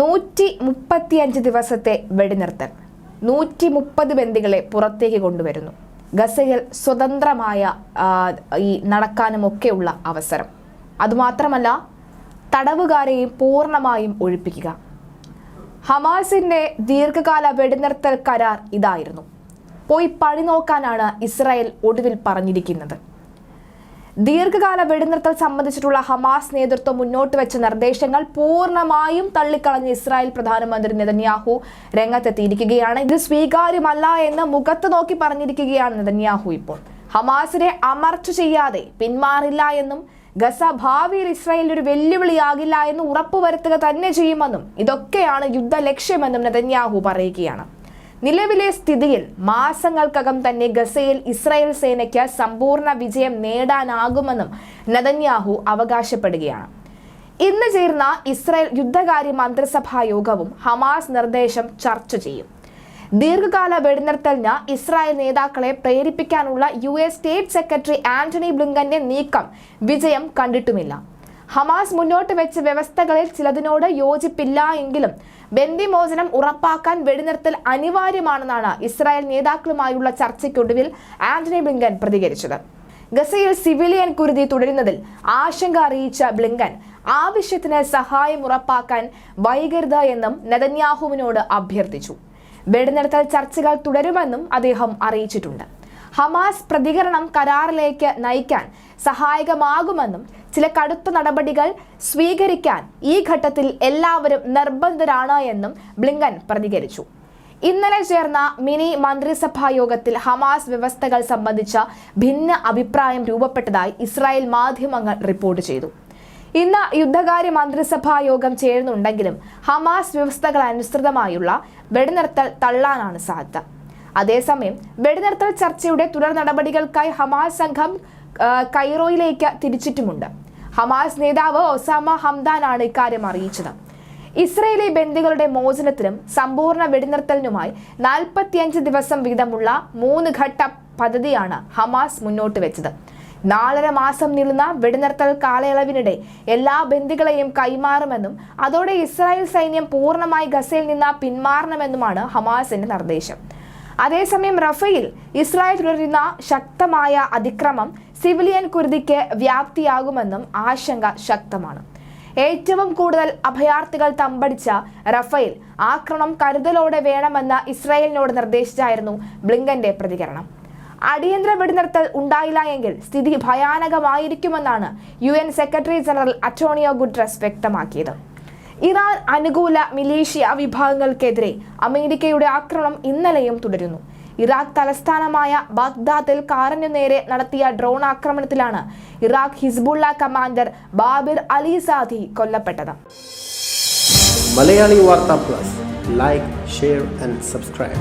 നൂറ്റി മുപ്പത്തിയഞ്ച് ദിവസത്തെ വെടിനിർത്തൽ. നൂറ്റി മുപ്പത് ബന്ദികളെ പുറത്തേക്ക് കൊണ്ടുവരുന്നു. ഗസയിൽ സ്വതന്ത്രമായ ഈ നടക്കാനുമൊക്കെയുള്ള അവസരം. അതുമാത്രമല്ല തടവുകാരെയും പൂർണമായും ഒഴിപ്പിക്കുക. ഹമാസിന്റെ ദീർഘകാല വെടിനിർത്തൽ കരാർ ഇതായിരുന്നു. പോയി പഴി നോക്കാനാണ് ഇസ്രായേൽ ഒടുവിൽ പറഞ്ഞിരിക്കുന്നത്. ദീർഘകാല വെടിനിർത്തൽ സംബന്ധിച്ചിട്ടുള്ള ഹമാസ് നേതൃത്വം മുന്നോട്ട് വെച്ച നിർദ്ദേശങ്ങൾ പൂർണമായും തള്ളിക്കളഞ്ഞ് ഇസ്രായേൽ പ്രധാനമന്ത്രി നെതന്യാഹു രംഗത്തെത്തിയിരിക്കുകയാണ്. ഇത് സ്വീകാര്യമല്ല എന്ന് മുഖത്ത് നോക്കി പറഞ്ഞിരിക്കുകയാണ് നെതന്യാഹു ഇപ്പോൾ. ഹമാസിനെ അമർച്ച ചെയ്യാതെ പിന്മാറില്ല എന്നും ഗസ ഭാവിയിൽ ഇസ്രായേലിന് ഒരു വെല്ലുവിളിയാകില്ല എന്ന് ഉറപ്പുവരുത്തുക തന്നെ ചെയ്യുമെന്നും ഇതൊക്കെയാണ് യുദ്ധ ലക്ഷ്യമെന്നും നെതന്യാഹു പറയുകയാണ്. നിലവിലെ സ്ഥിതിയിൽ മാസങ്ങൾക്കകം തന്നെ ഗസയിൽ ഇസ്രായേൽ സേനയ്ക്ക് സമ്പൂർണ വിജയം നേടാനാകുമെന്നും നദന്യാഹു അവകാശപ്പെടുകയാണ്. ഇന്ന് ചേർന്ന ഇസ്രായേൽ യുദ്ധകാര്യ മന്ത്രിസഭാ യോഗവും ഹമാസ് നിർദ്ദേശം ചർച്ച ചെയ്യും. ദീർഘകാല വെടിനിർത്തലിന് ഇസ്രായേൽ നേതാക്കളെ പ്രേരിപ്പിക്കാനുള്ള U S state secretary Antony ബ്ലിങ്കന്റെ നീക്കം വിജയം കണ്ടിട്ടുമില്ല. ഹമാസ് മുന്നോട്ട് വെച്ച വ്യവസ്ഥകളിൽ ചിലതിനോട് യോജിപ്പില്ല എങ്കിലും ബന്ദിമോചനം ഉറപ്പാക്കാൻ വെടിനിർത്തൽ അനിവാര്യമാണെന്നാണ് ഇസ്രായേൽ നേതാക്കളുമായുള്ള ചർച്ചയ്ക്കൊടുവിൽ ആന്റണി ബ്ലിങ്കൻ പ്രതികരിച്ചത്. ഗസയിൽ സിവിലിയൻ കുരുതി തുടരുന്നതിൽ ആശങ്ക അറിയിച്ച ബ്ലിങ്കൻ ആവശ്യത്തിന് സഹായം ഉറപ്പാക്കാൻ വൈകരുത് എന്നും നെതന്യാഹുവിനോട് അഭ്യർത്ഥിച്ചു. വെടിനിർത്തൽ ചർച്ചകൾ തുടരുമെന്നും അദ്ദേഹം അറിയിച്ചിട്ടുണ്ട്. ഹമാസ് പ്രതികരണം കരാറിലേക്ക് നയിക്കാൻ സഹായകമാകുമെന്നും ചില കടുത്ത നടപടികൾ സ്വീകരിക്കാൻ ഈ ഘട്ടത്തിൽ എല്ലാവരും നിർബന്ധരാണ് എന്നും ബ്ലിങ്കൻ പ്രതികരിച്ചു. ഇന്നലെ ചേർന്ന മിനി മന്ത്രിസഭാ യോഗത്തിൽ ഹമാസ് വ്യവസ്ഥകൾ സംബന്ധിച്ച ഭിന്ന അഭിപ്രായം രൂപപ്പെട്ടതായി ഇസ്രായേൽ മാധ്യമങ്ങൾ റിപ്പോർട്ട് ചെയ്തു. ഇന്ന് യുദ്ധകാര്യ മന്ത്രിസഭാ യോഗം ചേരുന്നുണ്ടെങ്കിലും ഹമാസ് വ്യവസ്ഥകൾ അനുസൃതമായുള്ള വെടിനിർത്തൽ തള്ളാനാണ് സാധ്യത. അതേസമയം വെടിനിർത്തൽ ചർച്ചയുടെ തുടർ നടപടികൾക്കായി ഹമാസ് സംഘം കൈറോയിലേക്ക് തിരിച്ചിട്ടുമുണ്ട്. ഹമാസ് നേതാവ് ഒസാമ ഹംദാനാണ് ഇക്കാര്യം അറിയിച്ചത്. ഇസ്രയേലി ബന്ദികളുടെ മോചനത്തിനും സമ്പൂർണ വെടിനിർത്തലിനുമായി നാൽപ്പത്തിയഞ്ച് ദിവസം വീതമുള്ള മൂന്ന് ഘട്ട പദ്ധതിയാണ് ഹമാസ് മുന്നോട്ട് വെച്ചത്. നാലര മാസം നീളുന്ന വെടിനിർത്തൽ കാലയളവിനിടെ എല്ലാ ബന്ദികളെയും കൈമാറുമെന്നും അതോടെ ഇസ്രായേൽ സൈന്യം പൂർണമായി ഗസയിൽ നിന്ന് പിന്മാറണമെന്നുമാണ് ഹമാസിന്റെ നിർദ്ദേശം. അതേസമയം റഫയിൽ ഇസ്രായേൽ തുടരുന്ന ശക്തമായ അതിക്രമം സിവിലിയൻ കുരുതിക്ക് വ്യാപ്തിയാകുമെന്നും ആശങ്ക ശക്തമാണ്. ഏറ്റവും കൂടുതൽ അഭയാർത്ഥികൾ തമ്പടിച്ച റഫേൽ ആക്രമണം കരുതലോടെ വേണമെന്ന് ഇസ്രായേലിനോട് നിർദ്ദേശിച്ചായിരുന്നു ബ്ലിങ്കന്റെ പ്രതികരണം. അടിയന്തര വെടിനിർത്തൽ ഉണ്ടായില്ല എങ്കിൽ സ്ഥിതി ഭയാനകമായിരിക്കുമെന്നാണ് UN secretary general Antonio Guterres വ്യക്തമാക്കിയത്. ഇറാൻ അനുകൂല മിലേഷ്യ വിഭാഗങ്ങൾക്കെതിരെ അമേരിക്കയുടെ ആക്രമണം ഇന്നലെയും തുടരുന്നു. ഇറാഖ് തലസ്ഥാനമായ ബാഗ്ദാദിൽ കാറിനു നേരെ നടത്തിയ drone ആക്രമണത്തിലാണ് Iraq Hezbollah commander Babir Ali Saadi കൊല്ലപ്പെട്ടത്. Malayali Vartha plus. Like share and subscribe